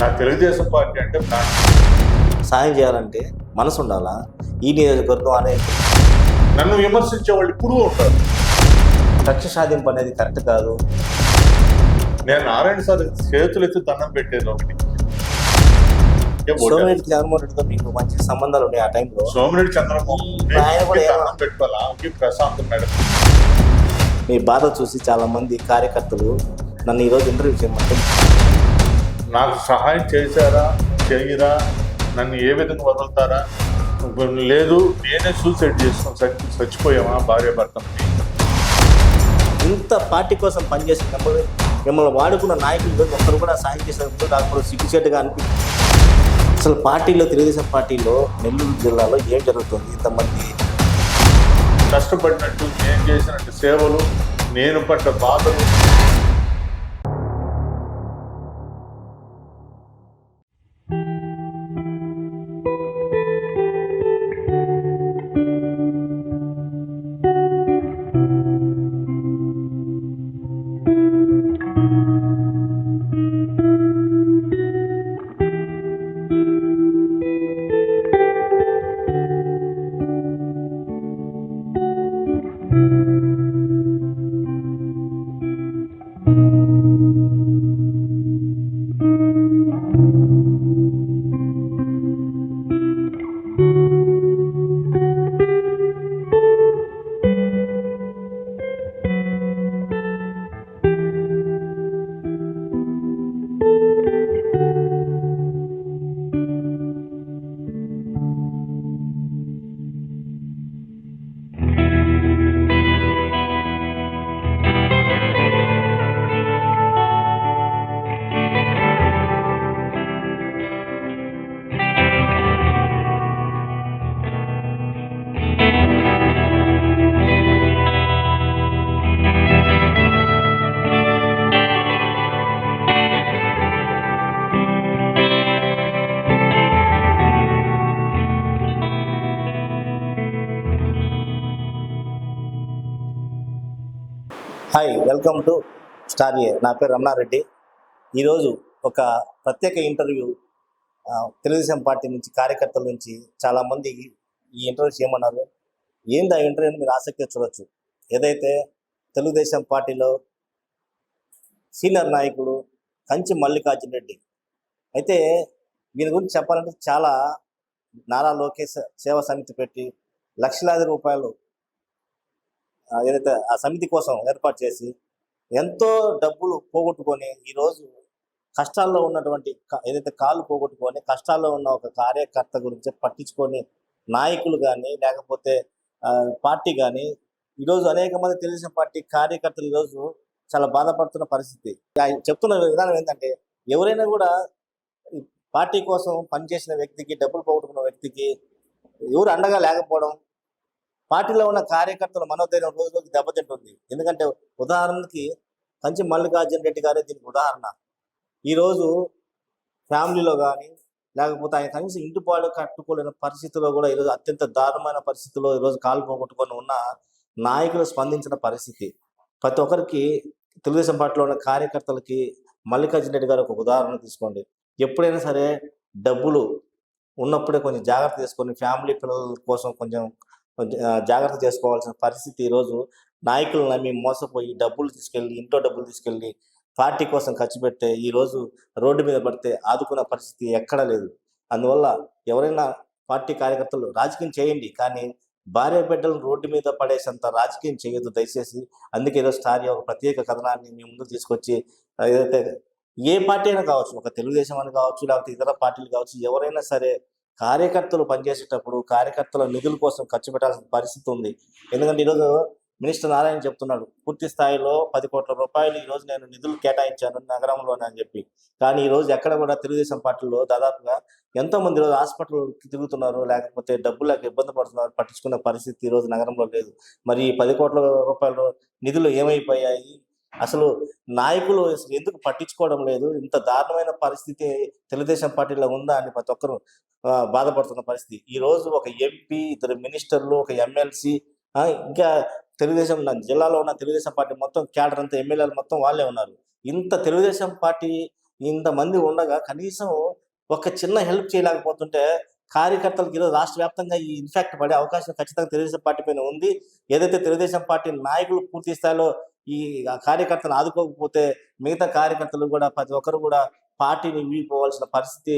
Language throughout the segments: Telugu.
నా తెలుగుదేశం పార్టీ అంటే. సాయం చేయాలంటే మనసు ఉండాలా? ఈ నియోజకవర్గం అనే నన్ను విమర్శించే వాళ్ళు ఇప్పుడు ఉంటారు. కక్ష సాధింపు అనేది కరెక్ట్ కాదు. నేను నారాయణ సార్ చేతులు ఎత్తి దండం పెట్టేది ఒకటి? సోమిరెడ్డి జగన్మోహన్ రెడ్డితో మీకు మంచి సంబంధాలు ఉన్నాయి ఆ టైంలో. సోమిరెడ్డి దండం పెట్టుకోవాలా ప్రశాంత్ మేడం. మీ బాధ చూసి చాలా మంది కార్యకర్తలు నన్ను ఈరోజు ఇంటర్వ్యూ చేయమంటే నాకు సహాయం చేశారా? చేయరా? నన్ను ఏ విధంగా వదులుతారా? లేదు నేనే సూసైడ్ చేసుకుని చచ్చి చచ్చిపోయామా భార్య భర్తని ఇంత పార్టీ కోసం పనిచేసిన మిమ్మల్ని మిమ్మల్ని వాడుకున్న నాయకులు ఒక్కరు కూడా సాయం చేసినప్పుడు నాకు సిగ్గుచేటుగా అనిపించింది అసలు పార్టీలో తెలుగుదేశం పార్టీలో నెల్లూరు జిల్లాలో ఏం జరుగుతుంది? ఇంతమంది కష్టపడినట్టు నేను చేసినట్టు సేవలు నేను పడ్డ బాధలు Hi welcome to star ఏ నా పేరు రమణారెడ్డి. ఈరోజు ఒక ప్రత్యేక ఇంటర్వ్యూ తెలుగుదేశం పార్టీ నుంచి కార్యకర్తల నుంచి చాలామంది ఈ ఇంటర్వ్యూ చేయమన్నారు. ఏంది ఆ ఇంటర్వ్యూ అని మీరు ఆసక్తిగా చూడొచ్చు. ఏదైతే తెలుగుదేశం పార్టీలో సీనియర్ నాయకుడు కంచి మల్లికార్జున రెడ్డి. అయితే దీని గురించి చెప్పాలంటే చాలా నారా లోకేష్ సేవా సమితి పెట్టి లక్షలాది రూపాయలు ఏదైతే ఆ సమితి కోసం ఏర్పాటు చేసి ఎంతో డబ్బులు పోగొట్టుకొని ఈరోజు కష్టాల్లో ఉన్నటువంటి ఏదైతే కాలు పోగొట్టుకొని కష్టాల్లో ఉన్న ఒక కార్యకర్త గురించి పట్టించుకొని నాయకులు కానీ లేకపోతే ఆ, పార్టీ కానీ ఈరోజు అనేక మంది తెలుగుదేశం పార్టీ కార్యకర్తలు ఈరోజు చాలా బాధపడుతున్న పరిస్థితి. చెప్తున్న విధానం ఏంటంటే ఎవరైనా కూడా పార్టీ కోసం పనిచేసిన వ్యక్తికి డబ్బులు పోగొట్టుకున్న వ్యక్తికి ఎవరు అండగా లేకపోవడం పార్టీలో ఉన్న కార్యకర్తల మనోధైర్యం రోజు రోజు దెబ్బతింటుంది. ఎందుకంటే ఉదాహరణకి కంచి మల్లికార్జున రెడ్డి గారే దీనికి ఉదాహరణ. ఈరోజు ఫ్యామిలీలో కానీ లేకపోతే ఆయన కనీసం ఇంటి పాడు కట్టుకోలేని పరిస్థితిలో కూడా ఈరోజు అత్యంత దారుణమైన పరిస్థితిలో ఈరోజు కాలు పోగొట్టుకొని ఉన్న నాయకులు స్పందించిన పరిస్థితి. ప్రతి ఒక్కరికి తెలుగుదేశం పార్టీలో ఉన్న కార్యకర్తలకి మల్లికార్జున రెడ్డి గారు ఒక ఉదాహరణ తీసుకోండి. ఎప్పుడైనా సరే డబ్బులు ఉన్నప్పుడే కొంచెం జాగ్రత్త తీసుకొని ఫ్యామిలీ పిల్లల కోసం కొంచెం జాగ్రత్త చేసుకోవాల్సిన పరిస్థితి ఈరోజు నాయకులు నమ్మి మోసపోయి డబ్బులు తీసుకెళ్ళి ఇంట్లో డబ్బులు తీసుకెళ్ళి పార్టీ కోసం ఖర్చు పెడితే ఈరోజు రోడ్డు మీద పడితే ఆదుకున్న పరిస్థితి ఎక్కడా లేదు. అందువల్ల ఎవరైనా పార్టీ కార్యకర్తలు రాజకీయం చేయండి. కానీ భార్య బిడ్డలు రోడ్డు మీద పడేసేంత రాజకీయం చేయొద్దు దయచేసి. అందుకే ఈరోజు స్టార్ ఒక ప్రత్యేక కథనాన్ని మీ ముందు తీసుకొచ్చి ఏదైతే ఏ పార్టీ అయినా కావచ్చు ఒక తెలుగుదేశం అని కావచ్చు లేకపోతే ఇతర పార్టీలు కావచ్చు ఎవరైనా సరే కార్యకర్తలు పనిచేసేటప్పుడు కార్యకర్తల నిధుల కోసం ఖర్చు పెట్టాల్సిన పరిస్థితి ఉంది. ఎందుకంటే ఈరోజు మినిస్టర్ నారాయణ చెప్తున్నాడు పూర్తి స్థాయిలో పది కోట్ల రూపాయలు ఈ రోజు నేను నిధులు కేటాయించాను నగరంలో అని చెప్పి. కానీ ఈ రోజు ఎక్కడ కూడా తెలుగుదేశం పార్టీలో దాదాపుగా ఎంతోమంది ఈరోజు హాస్పిటల్కి తిరుగుతున్నారు లేకపోతే డబ్బులు లేక ఇబ్బంది పడుతున్నారు పట్టించుకునే పరిస్థితి ఈ రోజు నగరంలో లేదు. మరి ఈ పది కోట్ల రూపాయలు నిధులు ఏమైపోయాయి? అసలు నాయకులు అసలు ఎందుకు పట్టించుకోవడం లేదు? ఇంత దారుణమైన పరిస్థితి తెలుగుదేశం పార్టీలో ఉందా అని ప్రతి ఒక్కరు బాధపడుతున్న పరిస్థితి. ఈ రోజు ఒక ఎంపీ ఇద్దరు మినిస్టర్లు ఒక ఎమ్మెల్సీ ఇంకా తెలుగుదేశం జిల్లాలో ఉన్న తెలుగుదేశం పార్టీ మొత్తం క్యాడర్ అంతా ఎమ్మెల్యేలు మొత్తం వాళ్ళే ఉన్నారు. ఇంత తెలుగుదేశం పార్టీ ఇంతమంది ఉండగా కనీసం ఒక చిన్న హెల్ప్ చేయలేకపోతుంటే కార్యకర్తలకు ఈరోజు రాష్ట్ర వ్యాప్తంగా ఈ ఇన్ఫాక్ట్ పడే అవకాశం ఖచ్చితంగా తెలుగుదేశం పార్టీ పైన ఉంది. ఏదైతే తెలుగుదేశం పార్టీ నాయకులు పూర్తి స్థాయిలో ఈ కార్యకర్తలు ఆదుకోకపోతే మిగతా కార్యకర్తలు కూడా ప్రతి ఒక్కరు కూడా పార్టీని వీడిపోవాల్సిన పరిస్థితి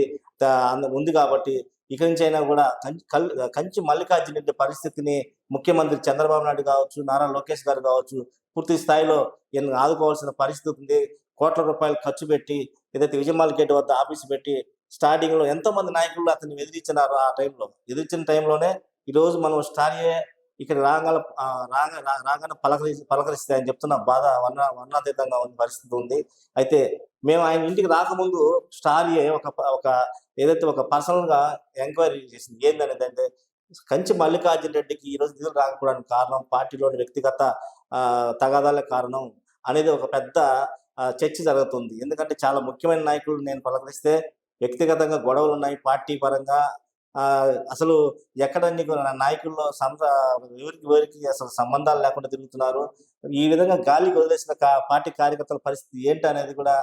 ఉంది కాబట్టి ఇక నుంచి అయినా కూడా కంచి కల్- కంచి మల్లికార్జున రెడ్డి పరిస్థితిని ముఖ్యమంత్రి చంద్రబాబు నాయుడు కావచ్చు నారా లోకేష్ గారు కావచ్చు పూర్తి స్థాయిలో ఆదుకోవాల్సిన పరిస్థితి ఉంది. కోట్ల రూపాయలు ఖర్చు పెట్టి ఏదైతే విజయమాల గేట్ వద్ద ఆఫీస్ పెట్టి స్టార్టింగ్లో ఎంతో మంది నాయకులు అతన్ని ఎదిరించినారు ఆ టైంలో. ఎదిరించిన టైంలోనే ఈ రోజు మనం స్టార్యే ఇక్కడ రాగల రాగ రాగానే పలకరి పలకరిస్తే ఆయన చెప్తున్న బాధ వర్ణ వర్ణాతీతంగా ఉన్న పరిస్థితి ఉంది. అయితే మేము ఆయన ఇంటికి రాకముందు స్టార్యే ఒక ఒక ఏదైతే ఒక పర్సనల్గా ఎంక్వైరీ చేసింది. ఏందనేది అంటే కంచి మల్లికార్జున రెడ్డికి ఈ రోజు నిధులు రాకపోవడానికి కారణం పార్టీలోని వ్యక్తిగత ఆ, కారణం అనేది ఒక పెద్ద చర్చ జరుగుతుంది. ఎందుకంటే చాలా ముఖ్యమైన నాయకులు నేను పలకరిస్తే వ్యక్తిగతంగా గొడవలు ఉన్నాయి పార్టీ పరంగా అసలు ఎక్కడ నీకు నా నాయకుల్లో సంత ఎవరికి ఎవరికి అసలు సంబంధాలు లేకుండా తిరుగుతున్నారు? ఈ విధంగా గాలికి వదిలేసిన పార్టీ కార్యకర్తల పరిస్థితి ఏంటి అనేది కూడా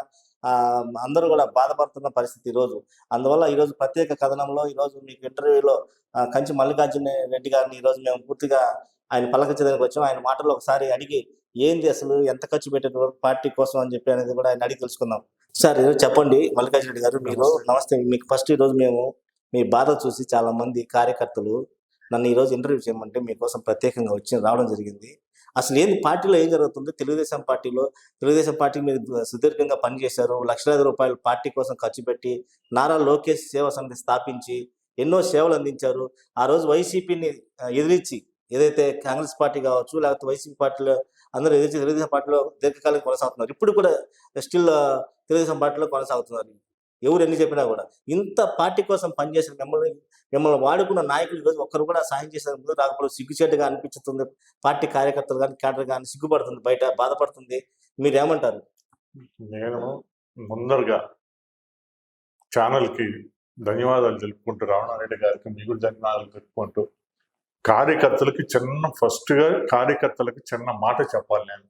అందరూ కూడా బాధపడుతున్న పరిస్థితి ఈరోజు. అందువల్ల ఈరోజు ప్రత్యేక కథనంలో ఈరోజు మీకు ఇంటర్వ్యూలో కంచి మల్లికార్జున రెడ్డి గారిని ఈరోజు మేము పూర్తిగా ఆయన పలకరించడానికి వచ్చాం. ఆయన మాటలు ఒకసారి అడిగి ఏంది అసలు ఎంత ఖర్చు పెట్టారు పార్టీ కోసం అని చెప్పి అనేది కూడా ఆయన అడిగి తెలుసుకుందాం. సార్ ఈరోజు చెప్పండి మల్లికార్జున రెడ్డి గారు మీరు నమస్తే. మీకు ఫస్ట్ ఈరోజు మేము మీ బాధ చూసి చాలామంది కార్యకర్తలు నన్ను ఈరోజు ఇంటర్వ్యూ చేయమంటే మీకోసం ప్రత్యేకంగా వచ్చి రావడం జరిగింది. అసలు ఏంది? పార్టీలో ఏం జరుగుతుందో? తెలుగుదేశం పార్టీలో తెలుగుదేశం పార్టీ మీరు సుదీర్ఘంగా పనిచేశారు. లక్షలాది రూపాయలు పార్టీ కోసం ఖర్చు పెట్టి నారా లోకేష్ సేవా సమితి స్థాపించి ఎన్నో సేవలు అందించారు. ఆ రోజు వైసీపీని ఎదిరించి ఏదైతే కాంగ్రెస్ పార్టీ కావచ్చు లేకపోతే వైసీపీ పార్టీలో అందరూ ఎదిరించి తెలుగుదేశం పార్టీలో దీర్ఘకాలం కొనసాగుతున్నారు. ఇప్పుడు కూడా స్టిల్ తెలుగుదేశం పార్టీలో కొనసాగుతున్నారు. ఎవరు ఎన్ని చెప్పినా కూడా. ఇంత పార్టీ కోసం పనిచేసిన మిమ్మల్ని మిమ్మల్ని వాడుకున్న నాయకులు ఈరోజు ఒక్కరు కూడా సాయం చేసిన ముందు రాకపోవడం సిగ్గుచేటుగా అనిపించుతుంది. పార్టీ కార్యకర్తలు కానీ క్యాడర్ కానీ సిగ్గుపడుతుంది బయట బాధపడుతుంది. మీరు ఏమంటారు నేను ముందరగా ఛానల్కి ధన్యవాదాలు తెలుపుకుంటూ రావణారెడ్డి గారికి మీకు ధన్యవాదాలు తెలుపుకుంటూ కార్యకర్తలకి చిన్న ఫస్ట్గా కార్యకర్తలకి చిన్న మాట చెప్పాలి నేను.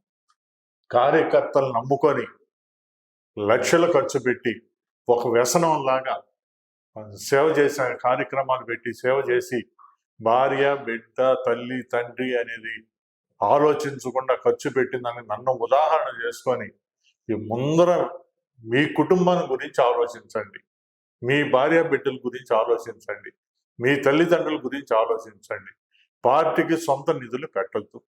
కార్యకర్తలు నమ్ముకొని లక్షలు ఖర్చు పెట్టి ఒక వ్యసనం లాగా సేవ చేసే కార్యక్రమాలు పెట్టి సేవ చేసి భార్య బిడ్డ తల్లి తండ్రి అనేది ఆలోచించకుండా ఖర్చు పెట్టిందని నన్ను ఉదాహరణ చేసుకొని ఈ ముందర మీ కుటుంబం గురించి ఆలోచించండి. మీ భార్య బిడ్డల గురించి ఆలోచించండి. మీ తల్లిదండ్రుల గురించి ఆలోచించండి. పార్టీకి సొంత నిధులు పెట్టద్దు.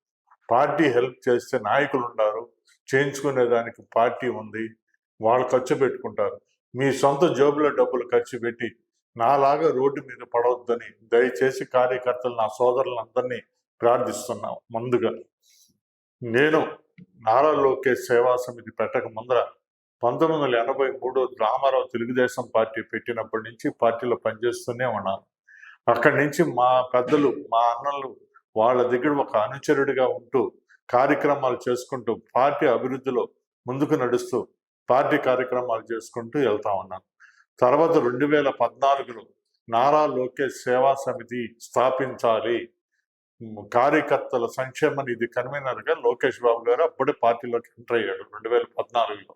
పార్టీ హెల్ప్ చేస్తే నాయకులు ఉన్నారు. చేయించుకునే దానికి పార్టీ ఉంది. వాళ్ళు ఖర్చు పెట్టుకుంటారు. మీ సొంత జేబులో డబ్బులు ఖర్చు పెట్టి నాలాగా రోడ్డు మీద పడవద్దని దయచేసి కార్యకర్తలు నా సోదరులందరినీ ప్రార్థిస్తున్నాం ముందుగా. నేను నారా లోకేష్ సేవా సమితి పెట్టక ముందర పంతొమ్మిది వందల ఎనభై మూడు రామారావు తెలుగుదేశం పార్టీ పెట్టినప్పటి నుంచి పార్టీలో పనిచేస్తూనే ఉన్నాను. అక్కడి నుంచి మా పెద్దలు మా అన్నలు వాళ్ళ దగ్గర ఒక అనుచరుడిగా ఉంటూ కార్యక్రమాలు చేసుకుంటూ పార్టీ అభివృద్ధిలో ముందుకు నడుస్తూ పార్టీ కార్యక్రమాలు చేసుకుంటూ వెళ్తా ఉన్నాను. తర్వాత రెండు వేల పద్నాలుగులో నారా లోకేష్ సేవా సమితి స్థాపించాలి. కార్యకర్తల సంక్షేమ నిధి కన్వీనర్గా లోకేష్ బాబు గారు అప్పుడే పార్టీలోకి ఎంటర్ అయ్యాడు రెండు వేల పద్నాలుగులో.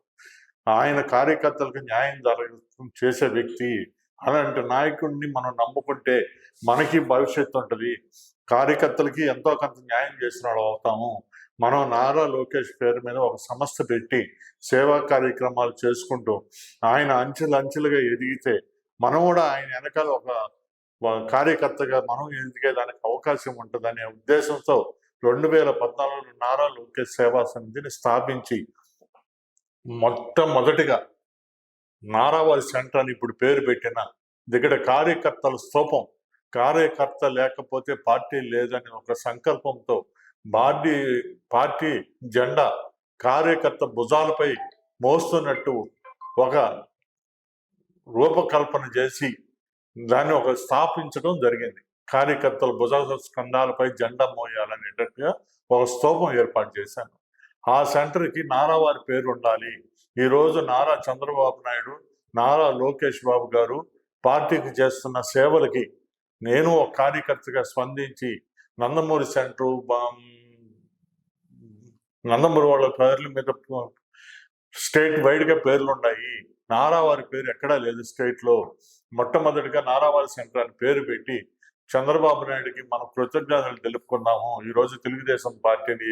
ఆయన కార్యకర్తలకు న్యాయం జరగ చేసే వ్యక్తి. అలాంటి నాయకుడిని మనం నమ్ముకుంటే మనకి భవిష్యత్తు ఉంటుంది. కార్యకర్తలకి ఎంతో కొంత న్యాయం చేసిన వాళ్ళు అవుతాము. మనం నారా లోకేష్ పేరు మీద ఒక సంస్థ పెట్టి సేవా కార్యక్రమాలు చేసుకుంటూ ఆయన అంచెలు అంచెలుగా ఎదిగితే మనం కూడా ఆయన వెనకాల ఒక కార్యకర్తగా మనం ఎదిగేదానికి అవకాశం ఉంటుందనే ఉద్దేశంతో రెండు వేల పద్నాలుగులో నారా లోకేష్ సేవా సమితిని స్థాపించి మొట్టమొదటిగా నారావారి సెంటర్ అని ఇప్పుడు పేరు పెట్టిన దగ్గర కార్యకర్తల స్తూపం కార్యకర్త లేకపోతే పార్టీ లేదని ఒక సంకల్పంతో పార్టీ పార్టీ జెండా కార్యకర్త భుజాలపై మోస్తున్నట్టు ఒక రూపకల్పన చేసి దాన్ని ఒక స్థాపించడం జరిగింది. కార్యకర్తల భుజ స్కంధాలపై జెండా మోయాలనేటట్టుగా ఒక స్తూపం ఏర్పాటు చేశాను. ఆ సెంటర్కి నారా వారి పేరు ఉండాలి. ఈరోజు నారా చంద్రబాబు నాయుడు నారా లోకేష్ బాబు గారు పార్టీకి చేస్తున్న సేవలకి నేను ఒక కార్యకర్తగా స్పందించి నందమూరి సెంటర్ నందమూరి వాళ్ళ పేర్ల మీద స్టేట్ వైడ్గా పేర్లు ఉన్నాయి నారావారి పేరు ఎక్కడా లేదు స్టేట్లో మొట్టమొదటిగా నారావారి సెంటర్ అని పేరు పెట్టి చంద్రబాబు నాయుడుకి మనం కృతజ్ఞతలు తెలుపుకున్నాము. ఈ రోజు తెలుగుదేశం పార్టీని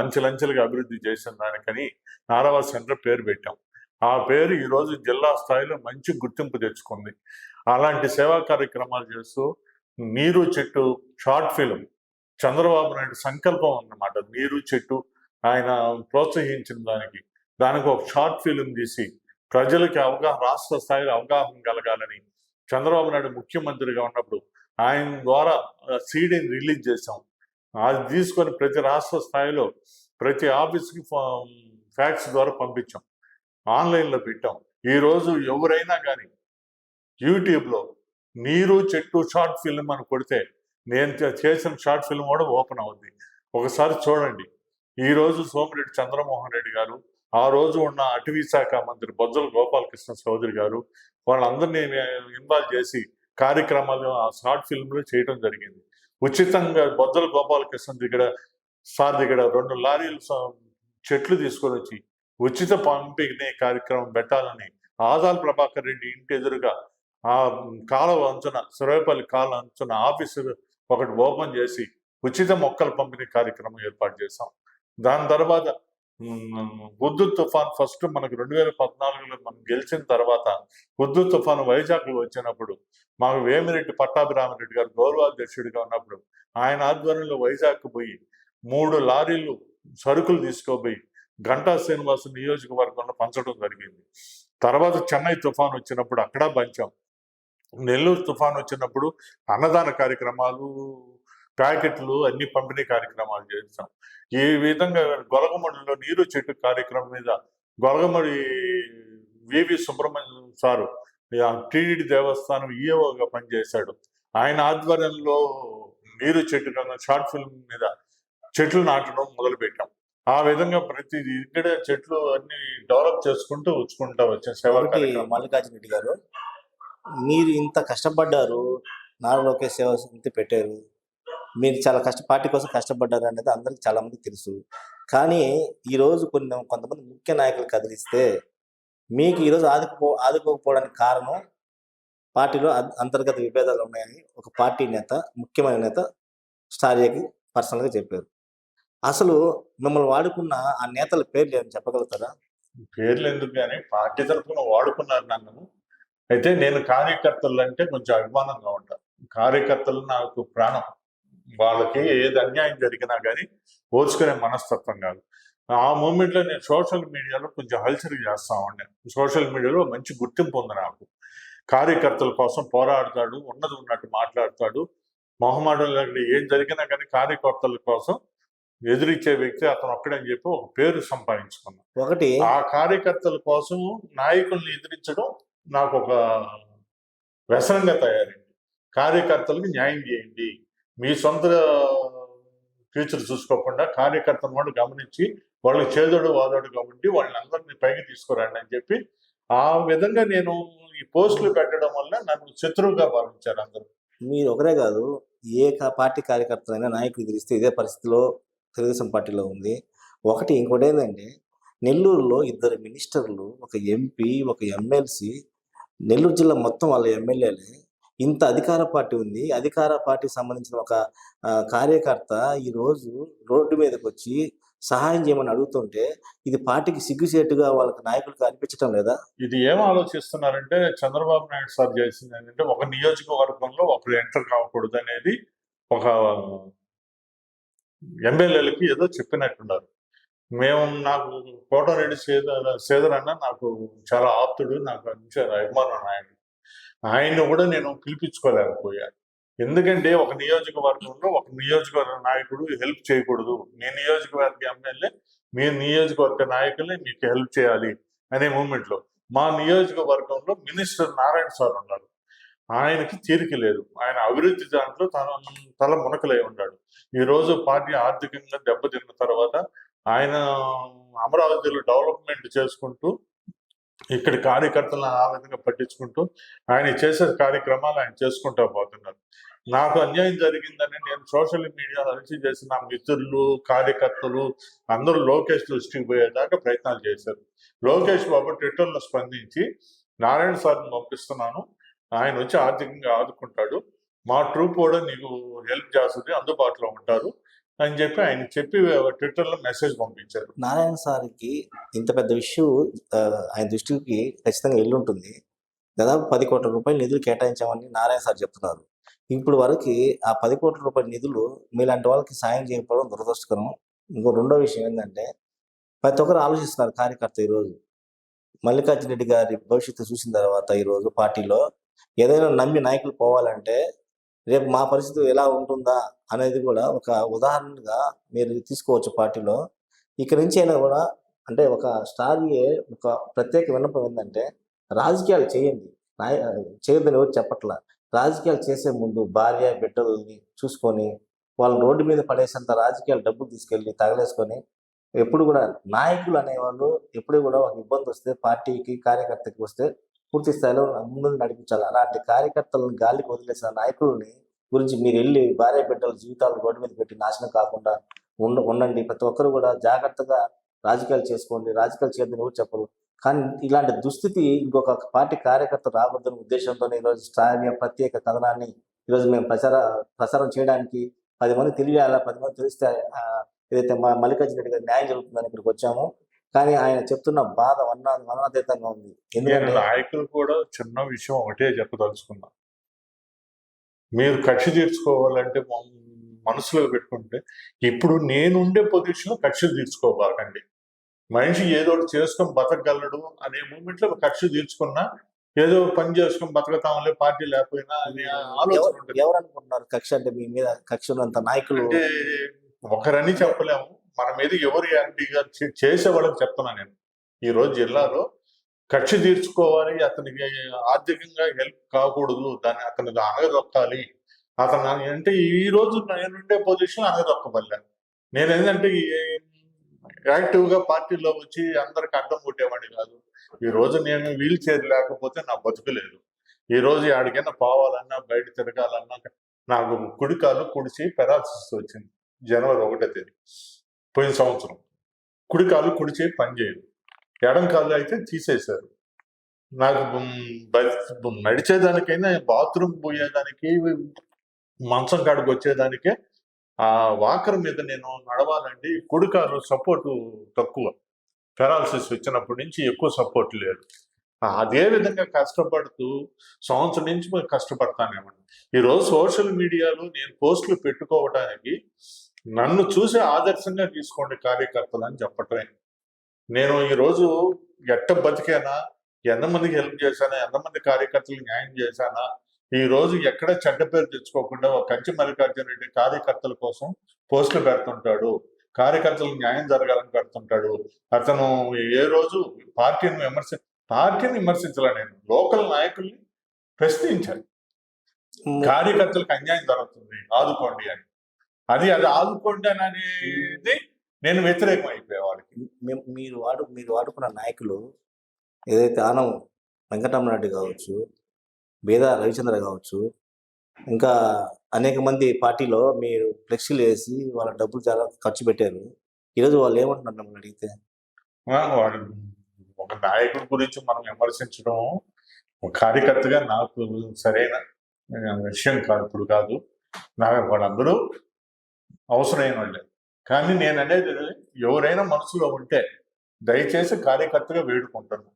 అంచెలంచెలుగా అభివృద్ధి చేసిన దానికని నారావారి సెంటర్ పేరు పెట్టాం. ఆ పేరు ఈరోజు జిల్లా స్థాయిలో మంచి గుర్తింపు తెచ్చుకుంది. అలాంటి సేవా కార్యక్రమాలు చేస్తూ నీరు చెట్టు షార్ట్ ఫిలిం చంద్రబాబు నాయుడు సంకల్పం అన్నమాట. నీరు చెట్టు ఆయన ప్రోత్సహించిన దానికి. దానికి ఒక షార్ట్ ఫిలిం తీసి ప్రజలకి అవగాహన రాష్ట్ర స్థాయిలో అవగాహన కలగాలని చంద్రబాబు నాయుడు ముఖ్యమంత్రిగా ఉన్నప్పుడు ఆయన ద్వారా సీడీని రిలీజ్ చేశాం. అది తీసుకొని ప్రతి రాష్ట్ర స్థాయిలో ప్రతి ఆఫీస్కి ఫ్యాక్స్ ద్వారా పంపించాం. ఆన్లైన్లో పెట్టాం. ఈరోజు ఎవరైనా కానీ యూట్యూబ్లో నీరు చెట్టు షార్ట్ ఫిల్మ్ అని కొడితే నేను చేసిన షార్ట్ ఫిల్మ్ కూడా ఓపెన్ అవుద్ది. ఒకసారి చూడండి. ఈ రోజు సోమిరెడ్డి చంద్రమోహన్ రెడ్డి గారు ఆ రోజు ఉన్న అటవీ శాఖ మంత్రి బొజ్జల గోపాలకృష్ణ చౌదరి గారు వాళ్ళందరినీ ఇన్వాల్వ్ చేసి కార్యక్రమాలు ఆ షార్ట్ ఫిల్మ్లు చేయడం జరిగింది. ఉచితంగా బొజ్జల గోపాలకృష్ణ దగ్గర సార్ దగ్గర రెండు లారీలు చెట్లు తీసుకొని వచ్చి ఉచిత పంపిణీ కార్యక్రమం పెట్టాలని ఆదాల్ ప్రభాకర్ రెడ్డి ఇంటి ఎదురుగా ఆ కాలువ అంచున సురేపల్లి కాలువ అంచున ఆఫీసు ఒకటి ఓపెన్ చేసి ఉచిత మొక్కల పంపిణీ కార్యక్రమం ఏర్పాటు చేశాం. దాని తర్వాత ఉమ్, తుఫాన్ ఫస్ట్ మనకు రెండు వేల పద్నాలుగులో మనం గెలిచిన తర్వాత హుద్దు తుఫాన్ వైజాగ్లో వచ్చినప్పుడు మాకు వేమిరెడ్డి పట్టాభిరామరెడ్డి గారు గౌరవాధ్యక్షుడిగా ఉన్నప్పుడు ఆయన ఆధ్వర్యంలో వైజాగ్ పోయి మూడు లారీలు సరుకులు తీసుకోపోయి గంటా శ్రీనివాస నియోజకవర్గంలో పంచడం జరిగింది. తర్వాత చెన్నై తుఫాన్ వచ్చినప్పుడు అక్కడ పంచాం. నెల్లూరు తుఫాన్ వచ్చినప్పుడు అన్నదాన కార్యక్రమాలు ప్యాకెట్లు అన్ని పంపిణీ కార్యక్రమాలు చేస్తాం ఈ విధంగా గొలగమడిలో నీరు చెట్టు కార్యక్రమం మీద Golagamadi VV Subrahmanyam sir TTD దేవస్థానం ఈఓగా పనిచేశాడు. ఆయన ఆధ్వర్యంలో నీరు చెట్టు కన్నా షార్ట్ ఫిల్మ్ మీద చెట్లు నాటడం మొదలు పెట్టాం ఆ విధంగా ప్రతి ఇక్కడే చెట్లు అన్ని డెవలప్ చేసుకుంటూ వచ్చుకుంటా వచ్చాం. సేవా మల్లికార్జున రెడ్డి గారు మీరు ఇంత కష్టపడ్డారు. నారా లోకేష్ సేవ సమితి పెట్టారు. మీరు చాలా కష్ట పార్టీ కోసం కష్టపడ్డారు అనేది అందరికి చాలామంది తెలుసు. కానీ ఈరోజు కొన్ని కొంతమంది ముఖ్య నాయకులు కదిలిస్తే మీకు ఈరోజు ఆదుకుపో ఆదుకోకపోవడానికి కారణం పార్టీలో అంతర్గత విభేదాలు ఉన్నాయని ఒక పార్టీ నేత ముఖ్యమైన నేత స్టార్యకి పర్సనల్గా చెప్పారు. అసలు మిమ్మల్ని వాడుకున్న ఆ నేతల పేర్లు ఏమైనా చెప్పగలుగుతారా? పేర్లు ఎందుకు కానీ పార్టీ తరఫున వాడుకున్నారు నన్ను. అయితే నేను కార్యకర్తలు అంటే కొంచెం అభిమానంగా ఉంటాను కార్యకర్తలు నాకు ప్రాణం. వాళ్ళకి ఏది అన్యాయం జరిగినా కానీ ఓర్చుకునే మనస్తత్వం కాదు. ఆ మూమెంట్లో నేను సోషల్ మీడియాలో కొంచెం హల్చల్ చేస్తా ఉండే. సోషల్ మీడియాలో మంచి గుర్తింపు ఉంది నాకు. కార్యకర్తల కోసం పోరాడతాడు ఉన్నది ఉన్నట్టు మాట్లాడతాడు. మొహమాటం లేకుండా ఏం జరిగినా కానీ కార్యకర్తల కోసం ఎదురిచ్చే వ్యక్తి అతను ఒక్కడని చెప్పి ఒక పేరు సంపాదించుకున్నాను ఒకటి ఆ కార్యకర్తల కోసం నాయకుల్ని ఎదిరించడం నాకు ఒక వ్యసనంగా తయారైంది. కార్యకర్తలకు న్యాయం చేయండి. మీ సొంత ఫ్యూచర్ చూసుకోకుండా కార్యకర్తను కూడా గమనించి వాళ్ళు చేదోడు వాదోడు కాబట్టి వాళ్ళని అందరినీ పైకి తీసుకురండి అని చెప్పి ఆ విధంగా నేను ఈ పోస్టులు పెట్టడం వల్ల నన్ను శత్రువుగా భావించారు అందరూ. మీరు ఒకరే కాదు ఏ పార్టీ కార్యకర్తలైనా నాయకుడు తెలిస్తే ఇదే పరిస్థితిలో తెలుగుదేశం పార్టీలో ఉంది. ఒకటి ఇంకోటి ఏంటంటే నెల్లూరులో ఇద్దరు మినిస్టర్లు ఒక ఎంపీ ఒక ఎమ్మెల్సీ నెల్లూరు జిల్లా మొత్తం వాళ్ళ ఎమ్మెల్యేలే. ఇంత అధికార పార్టీ ఉంది. అధికార పార్టీకి సంబంధించిన ఒక కార్యకర్త ఈ రోజు రోడ్డు మీదకి వచ్చి సహాయం చేయమని అడుగుతుంటే ఇది పార్టీకి సిగ్గుసేటుగా వాళ్ళకి నాయకులకు అనిపించడం లేదా? ఇది ఏం ఆలోచిస్తున్నారంటే చంద్రబాబు నాయుడు సార్ చేసింది ఏంటంటే ఒక నియోజకవర్గంలో ఒకరు ఎంటర్ కావకూడదు అనేది ఒక ఎమ్మెల్యేలకి ఏదో చెప్పినట్టున్నారు. మేము నాకు కోటరెడ్డి సేదర్ సేదర్ అన్న నాకు చాలా ఆప్తుడు నాకు మంచి అభిమానం ఆయన. ఆయన్ని కూడా నేను పిలిపించుకోలేకపోయాను. ఎందుకంటే ఒక నియోజకవర్గంలో ఒక నియోజకవర్గ నాయకుడు హెల్ప్ చేయకూడదు. మీ నియోజకవర్గ ఎమ్మెల్యే మీ నియోజకవర్గ నాయకులే మీకు హెల్ప్ చేయాలి అనే మూమెంట్లో మా నియోజకవర్గంలో మినిస్టర్ నారాయణ సార్ ఉన్నారు. ఆయనకి తీరిక లేదు. ఆయన అభివృద్ధి దాంట్లో తన తల మునకలై ఉన్నాడు. ఈ రోజు పార్టీ ఆర్థికంగా దెబ్బతిన్న తర్వాత ఆయన అమరావతిలో డెవలప్మెంట్ చేసుకుంటూ ఇక్కడ కార్యకర్తలను ఆ విధంగా పట్టించుకుంటూ ఆయన చేసే కార్యక్రమాలు ఆయన చేసుకుంటూ పోతున్నారు. నాకు అన్యాయం జరిగిందని నేను సోషల్ మీడియా అరిచి చేసి నా మిత్రులు కార్యకర్తలు అందరూ లోకేష్ దృష్టికి పోయేదాకా ప్రయత్నాలు చేశారు. లోకేష్ బాబు ట్విట్టర్లో స్పందించి నారాయణ సార్ని పంపిస్తున్నాను ఆయన వచ్చి ఆర్థికంగా ఆదుకుంటాడు మా ట్రూప్ కూడా నీకు హెల్ప్ చేస్తుంది అందుబాటులో ఉంటారు అని చెప్పి ఆయన చెప్పి ట్విట్టర్లో మెసేజ్ పంపించారు. నారాయణ సార్కి ఇంత పెద్ద ఇష్యూ ఆయన దృష్టికి ఖచ్చితంగా వెళ్ళి ఉంటుంది దాదాపు పది కోట్ల రూపాయలు నిధులు కేటాయించామని నారాయణ సార్ చెప్తున్నారు. ఇప్పుడు వరకు ఆ పది కోట్ల రూపాయల నిధులు మీలాంటి వాళ్ళకి సాయం చేయకపోవడం దురదృష్టకరం. ఇంకో రెండో విషయం ఏంటంటే ప్రతి ఒక్కరు ఆలోచిస్తున్నారు కార్యకర్త ఈరోజు. మల్లికార్జున రెడ్డి గారి భవిష్యత్తు చూసిన తర్వాత ఈరోజు పార్టీలో ఏదైనా నమ్మి నాయకులు పోవాలంటే రేపు మా పరిస్థితి ఎలా ఉంటుందా అనేది కూడా ఒక ఉదాహరణగా మీరు తీసుకోవచ్చు పార్టీలో. ఇక్కడి నుంచి అయినా కూడా అంటే ఒక స్టార్యే ఒక ప్రత్యేక విన్నపం ఏంటంటే రాజకీయాలు చేయండి. నాయ చేయొద్దని ఎవరు చెప్పట్లా. రాజకీయాలు చేసే ముందు భార్య బిడ్డల్ని చూసుకొని వాళ్ళని రోడ్డు మీద పడేసేంత రాజకీయాలు డబ్బులు తీసుకెళ్ళి తగలేసుకొని ఎప్పుడు కూడా నాయకులు అనేవాళ్ళు ఎప్పుడు కూడా ఒక ఇబ్బంది వస్తే పార్టీకి కార్యకర్తకి వస్తే పూర్తి స్థాయిలో ముందు నడిపించాలి. అలాంటి కార్యకర్తలను గాలికి వదిలేసిన నాయకులని గురించి మీరు వెళ్ళి భార్య బిడ్డల జీవితాలు రోడ్డు మీద పెట్టి నాశనం కాకుండా ఉండ ఉండండి. ప్రతి ఒక్కరు కూడా జాగ్రత్తగా రాజకీయాలు చేసుకోండి. రాజకీయాలు చేయొద్దని కూడా చెప్పరు. కానీ ఇలాంటి దుస్థితి ఇంకొక పార్టీ కార్యకర్త రాకూడదనే ఉద్దేశంతో ఈరోజు స్థానిక ప్రత్యేక కథనాన్ని ఈరోజు మేము ప్రచార ప్రసారం చేయడానికి పది మంది తెలియాలా? పది మంది తెలిస్తే ఏదైతే మా మల్లికార్జున రెడ్డి గారు న్యాయం జరుగుతుందని ఇక్కడికి వచ్చాము. కానీ ఆయన చెప్తున్న బాధ వన్న వనాతీతంగా ఉంది. ఎందుకంటే నాయకులు కూడా చిన్న విషయం ఒకటే చెప్పదలుచుకున్నా. మీరు కక్ష తీర్చుకోవాలంటే మన- మనసులో పెట్టుకుంటే ఇప్పుడు నేనుండే పొజిషన్లో కక్ష తీర్చుకోబాకండి మనిషి ఏదో ఒకటి చేసుకొని బతకగలడు అనే మూమెంట్లో కక్ష తీర్చుకున్నా ఏదో పని చేసుకొని బతకతాంలే పార్టీ లేకపోయినా అనే ఆలోచన ఎవరు ఉంటుంది. ఎవరు అనుకుంటున్నారు కక్ష అంటే మీ మీద? కక్ష ఉన్నంత నాయకులు అంటే ఒకరని చెప్పలేము. మన మీద ఎవరు యాంటీగా చే- చేసే వాళ్ళకి చెప్తున్నా నేను. ఈ రోజు జిల్లాలో కక్ష తీర్చుకోవాలి అతనికి ఆర్థికంగా హెల్ప్ కాకూడదు దాన్ని అతనికి అనగదొక్కాలి. అతను అంటే ఈ రోజు నేనుండే పొజిషన్ అనగదొక్కబల్లా నేను ఏంటంటే యాక్టివ్గా పార్టీలో వచ్చి అందరికి అడ్డం కొట్టేవాడిని కాదు. ఈ రోజు నేను వీల్ చైర్ లేకపోతే నా బతుకులేదు ఈ రోజు ఆడికైనా పోవాలన్నా బయట తిరగాలన్నా నాకు కుడికాలు కుడిచి పెరాలసిస్ వచ్చింది. జనవరి ఒకటో తేదీ. పోయిన సంవత్సరం. కుడి కాలు కుడి పని చేయదు. ఎడం కాలు అయితే తీసేశారు. నాకు నడిచేదానికైనా బాత్రూమ్ పోయేదానికి మంచం కాడికి వచ్చేదానికే ఆ వాకర్ మీద నేను నడవాలండి కుడికారు సపోర్టు తక్కువ. పెరాలసిస్ వచ్చినప్పటి నుంచి ఎక్కువ సపోర్ట్ లేదు. అదే విధంగా కష్టపడుతూ సంవత్సరం నుంచి మేము కష్టపడతానేమండి ఈరోజు సోషల్ మీడియాలో నేను పోస్టులు పెట్టుకోవడానికి నన్ను చూసి ఆదర్శంగా తీసుకోండి కార్యకర్తలు అని చెప్పటమే. నేను ఈరోజు ఎట్ట బతికానా? ఎంతమందికి హెల్ప్ చేశానా? ఎంతమంది కార్యకర్తలకు న్యాయం చేశానా? ఈ రోజు ఎక్కడ చెడ్డ పేరు తెచ్చుకోకుండా ఒక కంచి మల్లికార్జున రెడ్డి కార్యకర్తల కోసం పోస్టులు పెడుతుంటాడు. కార్యకర్తలకు న్యాయం జరగాలని పెడుతుంటాడు. అతను ఏ రోజు పార్టీని విమర్శ పార్టీని విమర్శించాల నేను. లోకల్ నాయకుల్ని ప్రశ్నించాలి. కార్యకర్తలకు అన్యాయం జరుగుతుంది. ఆదుకోండి అని. అది అది ఆదుకోండి అని అనేది నేను వ్యతిరేకం అయిపోయేవాడికి మీ- మీరు వాడు మీరు వాడుకున్న నాయకులు ఏదైతే ఆనం వెంకటరమణరెడ్డి కావచ్చు బేదా రవిచంద్ర కావచ్చు ఇంకా అనేక మంది పార్టీలో మీరు ఫ్లెక్సీలు వేసి వాళ్ళ డబ్బులు చాలా ఖర్చు పెట్టారు. ఈరోజు వాళ్ళు ఏమంటున్నారు నమ్మల్ని అడిగితే? వాడు ఒక నాయకుడి గురించి మనం విమర్శించడం ఒక కార్యకర్తగా నాకు సరైన విషయం కాదు ఇప్పుడు కాదు. నాకు వాళ్ళందరూ అవసరమైన వాళ్ళే కానీ నేను అనేది ఎవరైనా మనసులో ఉంటే దయచేసి కార్యకర్తగా వేడుకుంటున్నాను.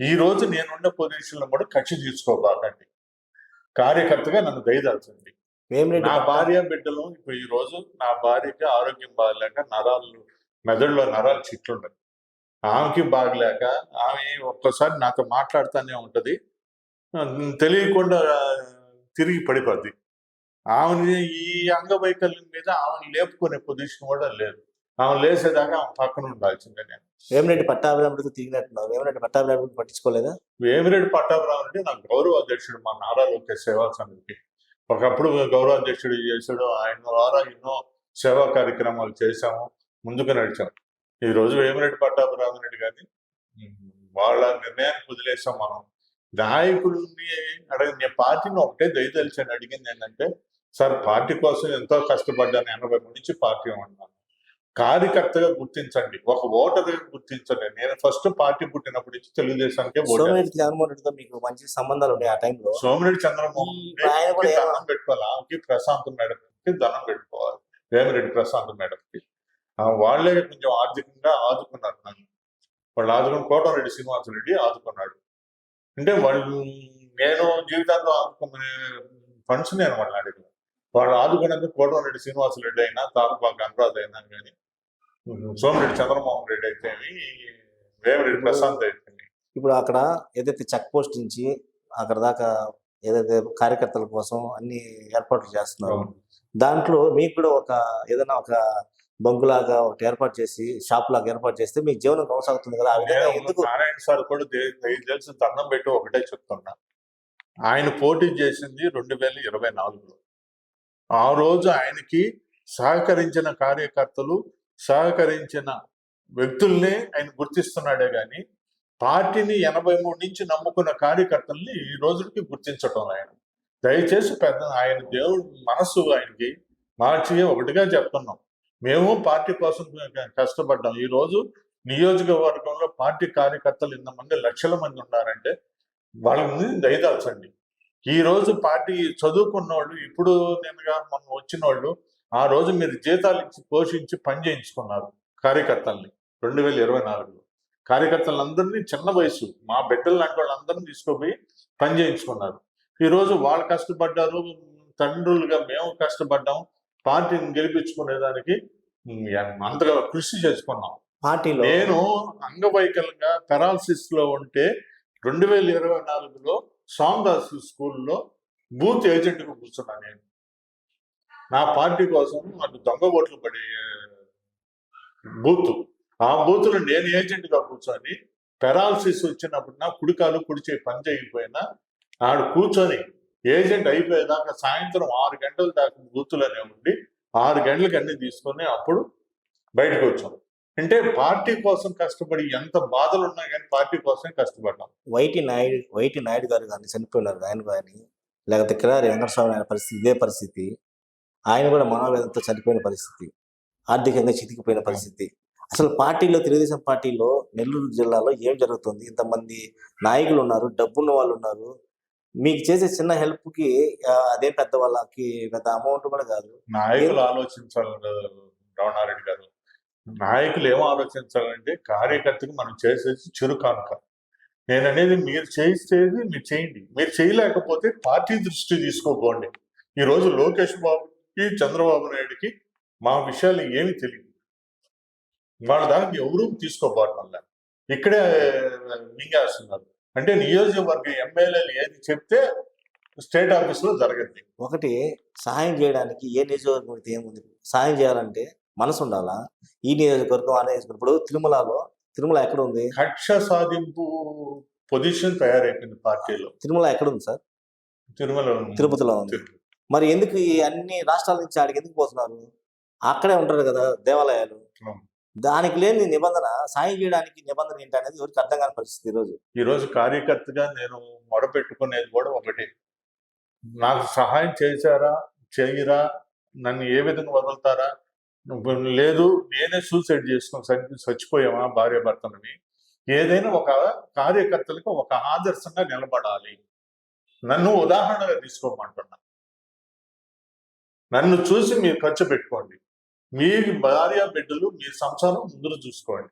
ఈ రోజు నేనున్న పొజిషన్లో కూడా కక్ష తీసుకోబాకండి. కార్యకర్తగా నన్ను దయదాల్చండి. నా భార్య బిడ్డలు ఇప్పుడు ఈ రోజు నా భార్యకి ఆరోగ్యం బాగలేక నరాలు మెదడులో నరాలు చిట్లుంటాయి ఆమెకి బాగలేక ఆమె ఒక్కసారి నాతో మాట్లాడుతూనే ఉంటది. తెలియకుండా తిరిగి పడిపోద్ది. ఆమెని ఈ అంగవైకల్యం మీద ఆమెను లేపుకునే పొజిషన్ కూడా లేదు. ఆమె లేసేదాకా ఆమె పక్కన ఉండాల్సిందే నేను. వేమిరెడ్డి పట్టాభిరాముడితో తిరిగినట్టున్నారు వేమిరెడ్డి పట్టాభిరాముడికి పట్టించుకోలేదా? వేమిరెడ్డి పట్టాభిరావు అంటే నాకు గౌరవ అధ్యక్షుడు మా నారా లోకేష్ సేవా సమితికి ఒకప్పుడు గౌరవ అధ్యక్షుడు చేశాడు. ఆయన ద్వారా ఎన్నో సేవా కార్యక్రమాలు చేశాము. ముందుకు నడిచాం. ఈ రోజు వేమిరెడ్డి పట్టాభిరావు రెడ్డి గారిని వాళ్ళ నిర్ణయానికి వదిలేసాం మనం. నాయకుడిని అడగ నేను పార్టీని ఒకటే దయతలిచాను అడిగింది ఏంటంటే సార్ పార్టీ కోసం ఎంతో కష్టపడ్డాను ఎనభై మూడు నుంచి పార్టీ ఉన్నాను కార్యకర్తగా గుర్తించండి. ఒక ఓటర్గా గుర్తించండి. నేను ఫస్ట్ పార్టీ పుట్టినప్పటి నుంచి తెలుగుదేశానికే సోమిరెడ్డి జగన్మోహన్ రెడ్డితో మీకు మంచి సంబంధాలు ఉన్నాయి ఆ టైంలో సోమిరెడ్డి చంద్రమోహన్ దండం పెట్టుకోవాలి. ఆమెకి ప్రశాంత్ మేడంకి దండం పెట్టుకోవాలి. వేమిరెడ్డి ప్రశాంత్ మేడంకి వాళ్ళే కొంచెం ఆర్థికంగా ఆదుకున్నారు నన్ను. వాళ్ళు ఆదుకుని కోటరెడ్డి శ్రీనివాసరెడ్డి ఆదుకున్నాడు. అంటే వాళ్ళు నేను జీవితాంతం ఆదుకునే ఫండ్స్ నేను వాళ్ళని అడిగిన. వాళ్ళు ఆదుకునేందుకు కోటరెడ్డి శ్రీనివాసరెడ్డి అయినా తాలూకా అనురాధ అయినా కానీ సోమిరెడ్డి చంద్రమోహన్ రెడ్డి అయితే వేమిరెడ్డి ప్రశాంత్ అయితే ఇప్పుడు అక్కడ ఏదైతే చెక్ పోస్ట్ నుంచి అక్కడ దాకా ఏదైతే కార్యకర్తల కోసం అన్ని ఏర్పాట్లు చేస్తున్నారు దాంట్లో మీకు కూడా ఒక ఏదైనా ఒక బంకులాగా ఒకటి ఏర్పాటు చేసి షాప్ లాగా ఏర్పాటు చేస్తే మీ జీవనం కొనసాగుతుంది కదా. ఆ విధంగా నేను ఎందుకు నారాయణ సార్ కూడా దే- దయ తెలిసి దండం పెట్టి ఒకటే చెప్తున్నా. ఆయన పోటీ చేసింది రెండు వేల ఇరవై నాలుగులో. ఆ రోజు ఆయనకి సహకరించిన కార్యకర్తలు సహకరించిన వ్యక్తుల్నే ఆయన గుర్తిస్తున్నాడే కానీ పార్టీని ఎనభై మూడు నుంచి నమ్ముకున్న కార్యకర్తల్ని ఈ రోజుకి గుర్తించటం ఆయన దయచేసి పెద్ద ఆయన దేవుడు మనస్సు ఆయనకి మార్చి ఒకటిగా చెప్తున్నాం. మేము పార్టీ కోసం కష్టపడ్డాం. ఈ రోజు నియోజకవర్గంలో పార్టీ కార్యకర్తలు ఇంతమంది లక్షల మంది ఉన్నారంటే వాళ్ళ ముందు దయదాల్చండి ఈ రోజు పార్టీ చదువుకున్న వాళ్ళు ఇప్పుడు నేనుగా మొన్న వచ్చిన వాళ్ళు ఆ రోజు మీరు జీతాలు ఇచ్చి పోషించి పని చేయించుకున్నారు కార్యకర్తల్ని రెండు వేల ఇరవై నాలుగులో. కార్యకర్తలందరినీ చిన్న వయసు మా బిడ్డలు లాంటి వాళ్ళందరినీ తీసుకుపోయి పని చేయించుకున్నారు. ఈ రోజు వాళ్ళు కష్టపడ్డారు తండ్రులుగా మేము కష్టపడ్డాం పార్టీని గెలిపించుకునేదానికి అంతగా కృషి చేసుకున్నాం. పార్టీలో? నేను అంగవైకల్యంగా పెరాలసిస్లో ఉంటే రెండు వేల ఇరవై నాలుగులో సాందాస్ స్కూల్లో బూత్ ఏజెంట్గా కూర్చున్నా నేను. నా పార్టీ కోసం నాకు దొంగ ఓట్లు పడే బూత్. ఆ బూత్లో నేను ఏజెంట్గా కూర్చొని పెరాలసిస్ వచ్చినప్పుడు నా కుడికాలు కుడిచే పని చేయకపోయినా ఆడు కూర్చొని ఏజెంట్ అయిపోయేదాకా సాయంత్రం ఆరు గంటల దాకా బూత్లోనే ఉండి ఆరు గంటలకు అన్ని తీసుకొని అప్పుడు బయటకు వచ్చాం. అంటే పార్టీ కోసం కష్టపడి ఎంత బాధలు ఉన్నా కానీ పార్టీ కోసమే కష్టపడ్డాం. వైటి నాయుడు వైటి నాయుడు గారు కానీ చనిపోయినారు ఆయన కానీ లేకపోతే కిరారి వెంకటస్వామి ఆయన పరిస్థితి ఇదే పరిస్థితి. ఆయన కూడా మనోవేదంతో చనిపోయిన పరిస్థితి ఆర్థికంగా చితికిపోయిన పరిస్థితి. అసలు పార్టీలో తెలుగుదేశం పార్టీలో నెల్లూరు జిల్లాలో ఏం జరుగుతుంది? ఇంతమంది నాయకులు ఉన్నారు డబ్బున్న వాళ్ళు ఉన్నారు. మీకు చేసే చిన్న help కి అదే పెద్ద వాళ్ళకి పెద్ద అమౌంట్ కూడా కాదు. నాయకులు ఆలోచించాలి నాయకులు ఏం ఆలోచించాలంటే కార్యకర్తకు మనం చేసేది చిరు కానుక. నేను అనేది మీరు చేయిస్తేది మీరు చేయండి. మీరు చేయలేకపోతే పార్టీ దృష్టి తీసుకోపోండి ఈ రోజు లోకేష్ బాబుకి చంద్రబాబు నాయుడికి మా విషయాలు ఏమి తెలియదు. వాళ్ళ దానికి ఎవరూ తీసుకోబోవడం ఇక్కడే మింగేస్తున్నారు. అంటే నియోజకవర్గ ఎమ్మెల్యేలు ఏది చెప్తే స్టేట్ ఆఫీస్లో జరగద్ది. ఒకటి సహాయం చేయడానికి ఏ నియోజకవర్గం అయితే ఏముంది? సహాయం చేయాలంటే మనసు ఉండాలా? ఈ నియోజకవర్గం నియోజకవర్గం ఇప్పుడు తిరుమలలో తిరుమల ఎక్కడ ఉంది కక్ష సాధింపు పొజిషన్ తయారైపోయింది పార్టీలో. తిరుమల ఎక్కడ ఉంది సార్? తిరుమల తిరుపతిలో ఉంది. మరి ఎందుకు ఈ అన్ని రాష్ట్రాల నుంచి ఆడికి ఎందుకు పోతున్నారు? అక్కడే ఉంటారు కదా దేవాలయాలు. దానికి లేని నిబంధన సాయం చేయడానికి నిబంధన ఏంటి అనేది ఎవరికి అర్థం కాని పరిస్థితి ఈరోజు ఈ రోజు కార్యకర్తగా నేను మొరపెట్టుకునేది కూడా ఒకటి. నాకు సహాయం చేశారా చేయరా నన్ను ఏ విధంగా వదులుతారా లేదు నేనే సూసైడ్ చేసుకుని చచ్చి- చచ్చిపోయామా భార్య భర్తనని ఏదైనా ఒక కార్యకర్తలకు ఒక ఆదర్శంగా నిలబడాలి. నన్ను ఉదాహరణగా తీసుకోమంటున్నా. నన్ను చూసి మీరు ఖర్చు పెట్టుకోండి. మీ భార్య బిడ్డలు మీ సంసారం ముందు చూసుకోండి.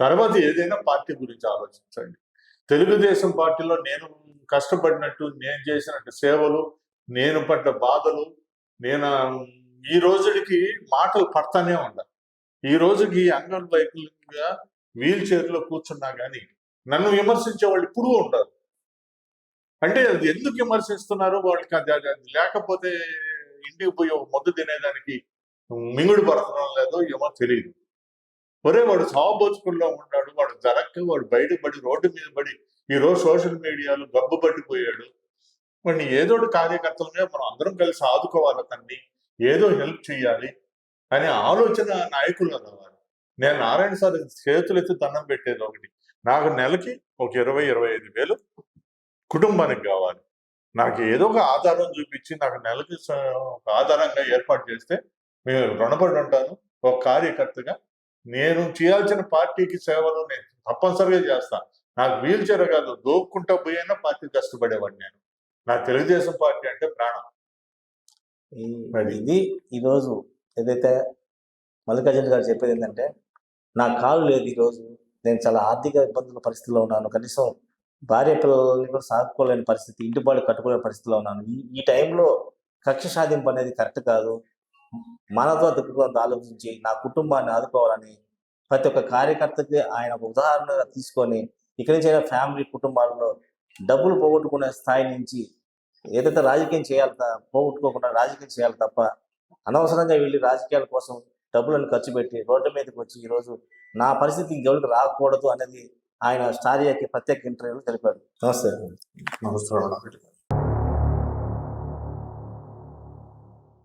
తర్వాత ఏదైనా పార్టీ గురించి ఆలోచించండి. తెలుగుదేశం పార్టీలో నేను కష్టపడినట్టు నేను చేసినట్టు సేవలు నేను పడ్డ బాధలు నేను ఈ రోజుకి మాటలు పడతానే ఉండాలి ఈ రోజుకి అంగన్వైకల్యంగా వీల్ చైర్లో కూర్చున్నా కానీ నన్ను విమర్శించే వాళ్ళు ఇప్పుడు ఉంటారు. అంటే అది ఎందుకు విమర్శిస్తున్నారు వాళ్ళకి అది అది- లేకపోతే ఇంటికి పోయి మొద్దు తినేదానికి మింగుడు పడుతున్నాం లేదో ఏమో తెలియదు ఒరే వాడు సావబోచుకుల్లో ఉన్నాడు వాడు జరక్క వాడు బయట పడి రోడ్డు మీద పడి ఈ రోజు సోషల్ మీడియాలో గబ్బు పడిపోయాడు. వాడిని ఏదో ఒకటి కార్యకర్తలుగా మనం అందరం కలిసి ఆదుకోవాలి తన్ని. ఏదో హెల్ప్ చేయాలి అనే ఆలోచన నాయకులు అన్నవారు. నేను నారాయణ సార్ చేతులు ఎత్తి దండం పెట్టేది ఒకటి. నాకు నెలకి ఒక ఇరవై ఇరవై ఐదు వేలు కుటుంబానికి కావాలి. నాకు ఏదో ఒక ఆధారం చూపించి నాకు నెలకి ఒక ఆధారంగా ఏర్పాటు చేస్తే మేము రుణపడి ఉంటాను. ఒక కార్యకర్తగా నేను చేయాల్సిన పార్టీకి సేవలు నేను తప్పనిసరిగా చేస్తాను నాకు వీల్ చైర్ కాదు దోక్కుంటా పోయినా పార్టీ కష్టపడేవాడిని నేను. నా తెలుగుదేశం పార్టీ అంటే ప్రాణం. ఇది ఈరోజు ఏదైతే మల్లికార్జున గారు చెప్పేది ఏంటంటే నా కాలు లేదు ఈరోజు. నేను చాలా ఆర్థిక ఇబ్బందుల పరిస్థితిలో ఉన్నాను. కనీసం భార్య పిల్లల్ని కూడా సాగుకోలేని పరిస్థితి ఇంటి బాడు కట్టుకోలేని పరిస్థితిలో ఉన్నాను. ఈ ఈ టైంలో కక్ష సాధింపు అనేది కరెక్ట్ కాదు. మానవత్వ దృక్పథంతో ఆలోచించి నా కుటుంబాన్ని ఆదుకోవాలని ప్రతి ఒక్క కార్యకర్తకి ఆయన ఒక ఉదాహరణగా తీసుకొని ఇక్కడి నుంచి అయినా ఫ్యామిలీ కుటుంబాల్లో డబ్బులు పోగొట్టుకునే స్థాయి నుంచి ఏదైతే రాజకీయం చేయాలి పోగొట్టుకోకుండా రాజకీయం చేయాలి తప్ప అనవసరంగా వెళ్ళి రాజకీయాల కోసం డబ్బులను ఖర్చు పెట్టి రోడ్డు మీదకి వచ్చి ఈరోజు నా పరిస్థితి ఇంకెవరికి రాకూడదు అనేది ఆయన స్టారియాకి ప్రత్యేక ఇంటర్వ్యూలో తెలిపాడు. నమస్తే. నమస్కారం